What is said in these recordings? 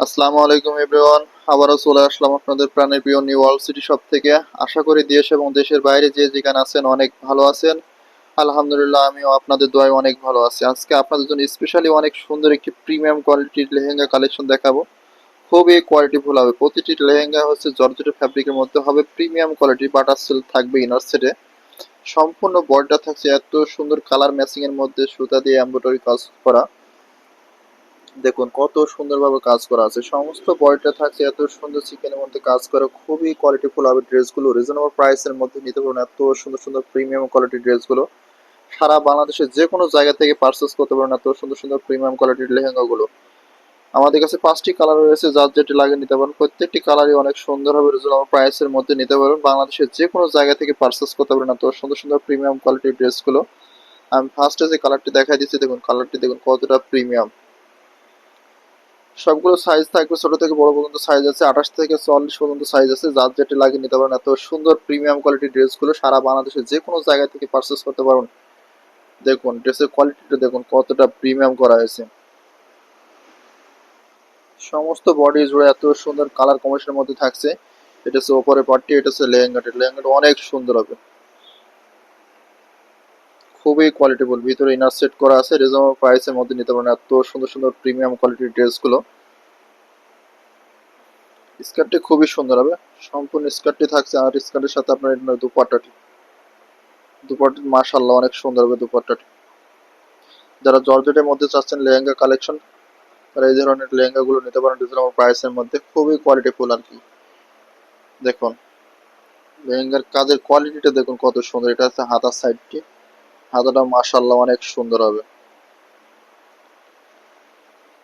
আসসালামু আলাইকুম এভরিওয়ান, আবারও চলে আসলাম আপনাদের প্রাণের প্রিয় নিউ ওয়ার্ল্ড সিটি শপ থেকে। আশা করি দেশ এবং দেশের বাইরে যে যেখানে আছেন অনেক ভালো আছেন। আলহামদুলিল্লাহ, আমিও আপনাদের দোয়ায় অনেক ভালো আছি। আজকে আপনাদের জন্য স্পেশালি অনেক সুন্দর একটি প্রিমিয়াম কোয়ালিটির লেহেঙ্গা কালেকশন দেখাবো। খুবই কোয়ালিটি কোয়ালিটিফুল হবে। প্রতিটি লেহেঙ্গা হচ্ছে জর্জেট ফ্যাব্রিকের মধ্যে হবে প্রিমিয়াম কোয়ালিটি বাটার সিল্ক থাকবে ইনার সেটে সম্পূর্ণ বডিটা থাকছে, এত সুন্দর কালার ম্যাচিং এর মধ্যে সুতা দিয়ে এমব্রয়ডারি কাজ করা। দেখুন, কত সুন্দরভাবে কাজ করা আছে। সমস্ত বডিটা থাকছে, এত সুন্দর চিকেনের মধ্যে কাজ করা, খুবই কোয়ালিটিফুল হবে ড্রেসগুলো রিজনেবল প্রাইসের মধ্যে নিতে পারবেন এত সুন্দর সুন্দর প্রিমিয়াম কোয়ালিটির ড্রেসগুলো সারা বাংলাদেশের যে কোনো জায়গা থেকে পারচেস করতে পারেন এত সুন্দর সুন্দর প্রিমিয়াম কোয়ালিটির লেহেঙ্গাগুলো। আমাদের কাছে পাঁচটি কালার রয়েছে, যার যেটি লাগে নিতে পারেন প্রত্যেকটি কালারই অনেক সুন্দর হবে রিজনেবল প্রাইসের মধ্যে নিতে পারবেন। বাংলাদেশের যে কোনো জায়গা থেকে পারচেস করতে পারেন এত সুন্দর সুন্দর প্রিমিয়াম কোয়ালিটির ড্রেসগুলো আমি ফার্স্টে যে কালারটি দেখাই দিচ্ছি, দেখুন কালারটি দেখুন কতটা প্রিমিয়াম সবগুলো সাইজ থাকবে ছোট থেকে বড় পর্যন্ত সাইজ আছে, আঠাশ থেকে চল্লিশ পর্যন্ত সাইজ আছে। যার যেটি লাগিয়ে নিতে পারেন। এত সুন্দর প্রিমিয়াম কোয়ালিটির ড্রেসগুলো সারা বাংলাদেশে যে কোনো জায়গা থেকে পারচেস করতে পারবেন। দেখুন, ড্রেসের কোয়ালিটিটা দেখুন, কতটা প্রিমিয়াম করা হয়েছে। সমস্ত বডি জুড়ে এত সুন্দর কালার কম্বিনেশনের মধ্যে থাকছে। এটা হচ্ছে ওপরে পার্টি এটা হচ্ছে লেহেঙ্গাটা। লেহেঙ্গাটা অনেক সুন্দর হবে। খুবই কোয়ালিটিফুল ভিতরে ইনার সেট করা আছে রিজনেবল প্রাইসের মধ্যে নিতে পারেন এত সুন্দর সুন্দর প্রিমিয়াম কোয়ালিটির ড্রেসগুলো স্কার্টটি খুবই সুন্দর হবে। সম্পূর্ণ স্কার্টটি থাকছে, আর স্কার্টের সাথে আপনার দুপাট্টাটি দুপাট্টা মাশাল্লাহ অনেক সুন্দর হবে দুপাট্টাটি যারা জর্জেটের মধ্যে চাচ্ছেন লেহেঙ্গা কালেকশন তারা এই ধরনের লেহেঙ্গাগুলো নিতে পারেন রিজনেবল প্রাইসের মধ্যে। খুবই কোয়ালিটিফুল আর কি। দেখুন, লেহেঙ্গার কাজের কোয়ালিটিটা দেখুন কত সুন্দর। এটা হচ্ছে হাতার সাইডটি হাতাটা মাশাল্লাহ অনেক সুন্দর হবে।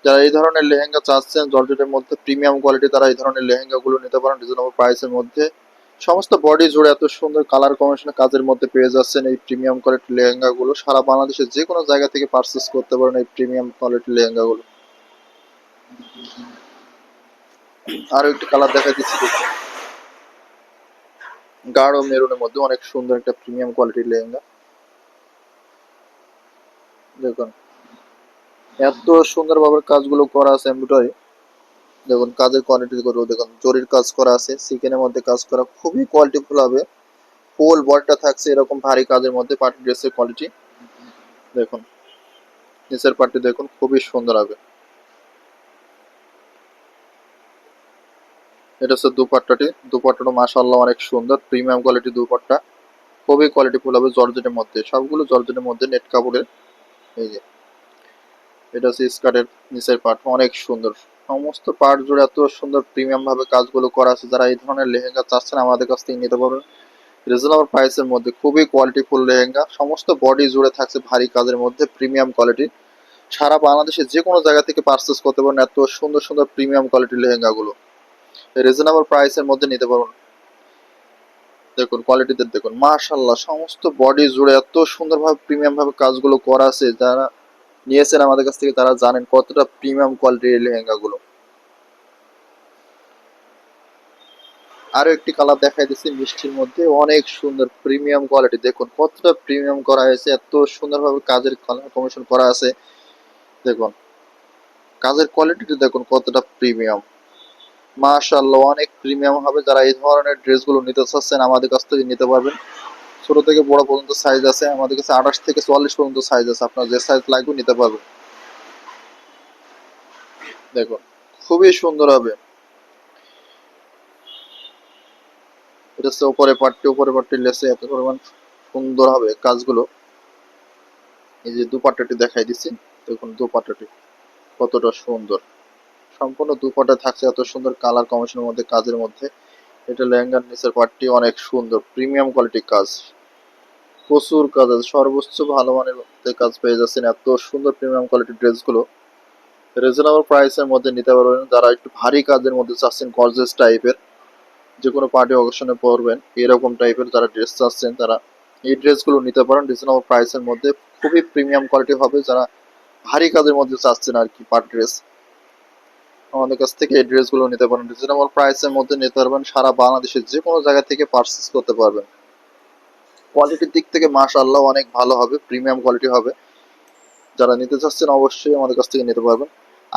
যারা এই ধরনের লেহেঙ্গা চাচ্ছেন, জর্জেটের মধ্যে প্রিমিয়াম কোয়ালিটি তারা এই ধরনের লেহেঙ্গাগুলো নিতে পারেন রিজনেবল প্রাইসের মধ্যে। সমস্ত বডি জুড়ে এত সুন্দর কালার কম্বিনেশন কাজের মধ্যে পেয়ে যাচ্ছেন এই প্রিমিয়াম কোয়ালিটির লেহেঙ্গাগুলো। সারা বাংলাদেশের যে কোনো জায়গা থেকে পারচেস করতে পারেন এই প্রিমিয়াম কোয়ালিটির লেহেঙ্গাগুলো। আরও একটি কালার দেখা দিচ্ছি গাঢ় মেরুনের মধ্যে অনেক সুন্দর একটা প্রিমিয়াম কোয়ালিটির লেহেঙ্গা। দেখুন, এত সুন্দরভাবে কাজগুলো করা আছে এমব্রয়ডারি। দেখুন, কাজের কোয়ালিটি করব, দেখুন, জরির কাজ করা আছে চিকেনের মধ্যে কাজ করা, খুবই কোয়ালিটিফুল হবে। ফুল বলটা থাকছে এরকম ভারী কাজের মধ্যে পার্টি ড্রেসের কোয়ালিটি দেখুন, নিচের পার্টি দেখুন, খুবই সুন্দর হবে। এটা হচ্ছে দুপাট্টাটি। দুপাট্টাটা মাশাআল্লাহ অনেক সুন্দর প্রিমিয়াম কোয়ালিটি দুপাট্টা। খুবই কোয়ালিটিফুল হবে জর্জেটের মধ্যে। সবগুলো জর্জেটের মধ্যে নেট কাপড়ের এই যে, এটা হচ্ছে স্কার্টের নিচের পার্ট অনেক সুন্দর। সমস্ত পার্ট জুড়ে এত সুন্দর প্রিমিয়াম ভাবে কাজগুলো করা আছে, যারা এই ধরনের লেহেঙ্গা চাচ্ছেন আমাদের কাছ থেকে নিতে পারবেন। রিজনেবল প্রাইসের মধ্যে, খুবই কোয়ালিটিফুল লেহেঙ্গা, সমস্ত বডি জুড়ে থাকছে ভারী কাজের মধ্যে প্রিমিয়াম কোয়ালিটি সারা বাংলাদেশে যে কোনো জায়গা থেকে পারচেস করতে পারেন এত সুন্দর সুন্দর প্রিমিয়াম কোয়ালিটির লেহেঙ্গাগুলো। রিজনেবল প্রাইসের মধ্যে নিতে পারবেন। দেখুন কোয়ালিটিতে দেখুন। মাশাল্লাহ সমস্ত বডি জুড়ে এত সুন্দরভাবে প্রিমিয়াম ভাবে কাজগুলো করা আছে। যারা নিয়েছেন আমাদের কাছ থেকে তারা জানেন কতটা প্রিমিয়াম কোয়ালিটির এই লেহেঙ্গাগুলো। আরও একটি কালার দেখাই দিচ্ছি মিষ্টির মধ্যে। অনেক সুন্দর প্রিমিয়াম কোয়ালিটি দেখুন, কতটা প্রিমিয়াম করা হয়েছে। এত সুন্দরভাবে কাজের কমিশন করা আছে। দেখুন, কাজের কোয়ালিটিটা দেখুন কতটা প্রিমিয়াম মাশাআল্লাহ, অনেক প্রিমিয়াম হবে। যারা এই ধরনের ড্রেসগুলো নিতে চাচ্ছেন, আমাদের কাছ থেকে নিতে পারবেন। ছোট থেকে বড় পর্যন্ত সাইজ আছে, আমাদের কাছে আঠাশ থেকে চুয়াল্লিশ পর্যন্ত সাইজ আছে। আপনার যে সাইজ লাগবে নিতে পারবেন। দেখুন, খুবই সুন্দর হবে। এটা হচ্ছে উপরে পাট্টি উপরে পাট্টি লেসে এত পরিমাণ সুন্দর হবে কাজগুলো। এই যে দুপাট্টাটি দেখাই দিচ্ছি, দেখুন দুপাট্টাটি কতটা সুন্দর। সম্পূর্ণ দুপাট্টা থাকছে এত সুন্দর কালার কমিশনের মধ্যে, কাজের মধ্যে। এটা লেহেঙ্গার নিচের পাটটি অনেক সুন্দর প্রিমিয়াম কোয়ালিটির কাজ। প্রচুর কাজ আছে, সর্বোচ্চ ভালো মানের মধ্যে কাজ পেয়ে যাচ্ছেন এত সুন্দর প্রিমিয়াম কোয়ালিটির ড্রেসগুলো। রিজনেবল প্রাইসের মধ্যে নিতে পারবেন, যারা একটু ভারী কাজের মধ্যে চাচ্ছেন গর্জেস টাইপের যে কোনো পার্টি অকেশনে পরবেন, এরকম টাইপের যারা ড্রেস চাচ্ছেন, তারা এই ড্রেসগুলো নিতে পারেন। রিজনেবল প্রাইসের মধ্যে খুবই প্রিমিয়াম কোয়ালিটি হবে, যারা ভারী কাজের মধ্যে চাচ্ছেন আর কি পার্টি ড্রেস আমাদের কাছ থেকে এই ড্রেসগুলো নিতে পারেন। রিজনেবল প্রাইসের মধ্যে নিতে পারবেন, সারা বাংলাদেশের যে কোনো জায়গা থেকে পারচেস করতে পারবেন। কোয়ালিটির দিক থেকে মাশাআল্লাহ অনেক ভালো হবে প্রিমিয়াম কোয়ালিটি হবে। যারা নিতে চাচ্ছেন অবশ্যই আমাদের কাছ থেকে নিতে পারবেন।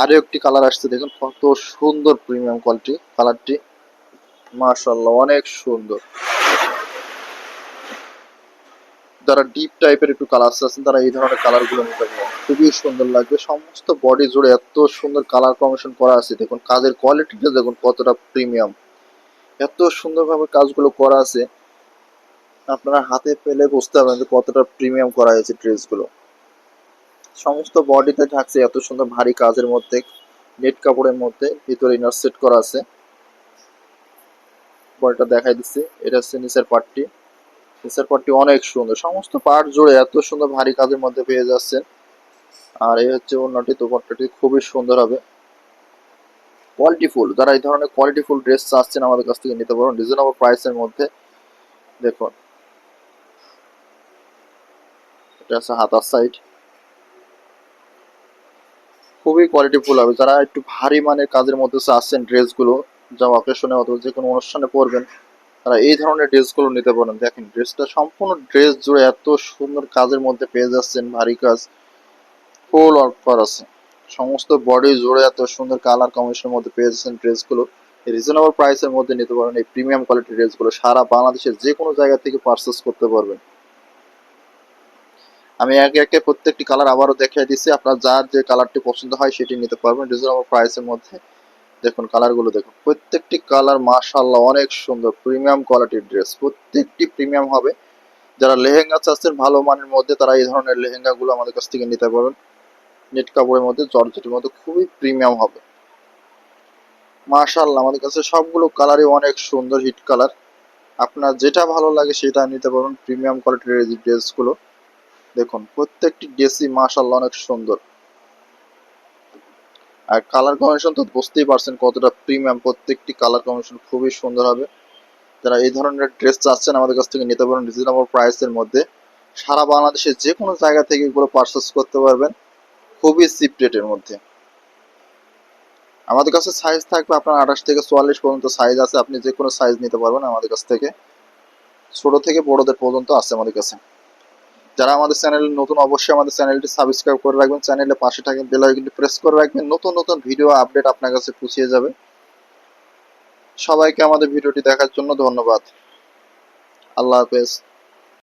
আরও একটি কালার আসছে, দেখুন কত সুন্দর প্রিমিয়াম কোয়ালিটি কালারটি মাশাল্লাহ অনেক সুন্দর। যারা ডিপ টাইপের একটু কালার আছেন, তারা এই ধরনের কালারগুলো নিতে পারেন। খুবই সুন্দর লাগবে। সমস্ত বডি জুড়ে এত সুন্দর কালার কম্বিনেশন করা আছে। দেখুন, কাজের কোয়ালিটিটা দেখুন কতটা প্রিমিয়াম এত সুন্দরভাবে কাজগুলো করা আছে। আপনারা হাতে পেলে বুঝতে পারবেন যে কতটা প্রিমিয়াম করা হয়েছে ড্রেসগুলো সমস্ত বডিতে থাকছে এত সুন্দর ভারী কাজের মধ্যে নেট কাপড়ের মধ্যে, ভিতরে ইনার সেট করা আছে। বডিটা দেখাই দিচ্ছি। এটা হচ্ছে নিচের পার্টটি নিচের পার্টটি অনেক সুন্দর। সমস্ত পার্ট জুড়ে এত সুন্দর ভারী কাজের মধ্যে পেয়ে যাচ্ছেন। আর এই হচ্ছে অন্যটি দোপাট্টাটি খুবই সুন্দর হবে। কোয়ালিটি ফুল যারা এই ধরনের কোয়ালিটি ফুল ড্রেস চাচ্ছেন আমাদের কাছ থেকে নিতে পারেন রিজনেবল প্রাইসের মধ্যে। দেখুন। এটা সাইড খুবই কোয়ালিটি ফুল হবে। যারা একটু ভারী মানের কাজের মধ্যে চাচ্ছেন ড্রেসগুলো যা অকেশনে অথবা যে কোনো অনুষ্ঠানে পরবেন তারা এই ধরনের ড্রেসগুলো নিতে পারেন। দেখেন, ড্রেসটা সম্পূর্ণ ড্রেস জুড়ে এত সুন্দর কাজের মধ্যে পেয়ে যাচ্ছেন ভারী কাজ ফুল করা আছে। সমস্ত বডি জুড়ে এত সুন্দর কালার কম্বিনেশনের মধ্যে পেয়ে যাচ্ছেন ড্রেসগুলো। রিজনেবল প্রাইসের মধ্যে নিতে পারেন এই প্রিমিয়াম কোয়ালিটির ড্রেসগুলো। সারা বাংলাদেশের যে কোনো জায়গা থেকে পারচেস করতে পারবেন। আমি একে একে প্রত্যেকটি কালার আবারও দেখিয়ে দিচ্ছি। আপনার যার যে কালারটি পছন্দ হয় সেটি নিতে পারবেন রিজনেবল প্রাইসের মধ্যে। দেখুন কালারগুলো দেখুন। প্রত্যেকটি কালার মাশাল্লাহ অনেক সুন্দর, প্রিমিয়াম কোয়ালিটির ড্রেস। প্রত্যেকটি প্রিমিয়াম হবে। যারা লেহেঙ্গা চাচ্ছেন ভালো মানের মধ্যে তারা এই ধরনের লেহেঙ্গাগুলো আমাদের কাছ থেকে নিতে পারবেন। নেট কাপড়ের মধ্যে, জর্জেটের মধ্যে খুবই প্রিমিয়াম হবে। মাশাল্লাহ আমাদের কাছে সবগুলো কালারই অনেক সুন্দর হিট কালার। আপনার যেটা ভালো লাগে সেটা নিতে পারবেন প্রিমিয়াম কোয়ালিটির ড্রেসগুলো। দেখুন, প্রত্যেকটি ড্রেসই মাশাল্লাহ অনেক সুন্দর। আর কালার কম্বিনেশন তো বুঝতেই পারছেন কতটা প্রিমিয়াম প্রত্যেকটি কালার কম্বিনেশন খুবই সুন্দর হবে। যারা এই ধরনের ড্রেস চাচ্ছেন, আমাদের কাছ থেকে নিতে পারেন রিজনেবল প্রাইসের মধ্যে। সারা বাংলাদেশে যে কোনো জায়গা থেকে এগুলো পারচেস করতে পারবেন, খুবই চিপ রেটের মধ্যে। আমাদের কাছে সাইজ থাকবে আপনার আঠাশ থেকে চুয়াল্লিশ পর্যন্ত সাইজ আছে, আপনি যে কোনো সাইজ নিতে পারবেন আমাদের কাছ থেকে। ছোট থেকে বড়দের পর্যন্ত আছে আমাদের কাছে। যারা আমাদের চ্যানেল নতুন, অবশ্যই আমাদের চ্যানেলটি সাবস্ক্রাইব করে রাখবেন। চ্যানেলে পাশে থাকেন বেল আইকনটি প্রেস করে রাখবেন। নতুন নতুন ভিডিও আপডেট আপনার কাছে পৌঁছে যাবে। সবাইকে আমাদের ভিডিওটি দেখার জন্য ধন্যবাদ। আল্লাহ হাফেজ।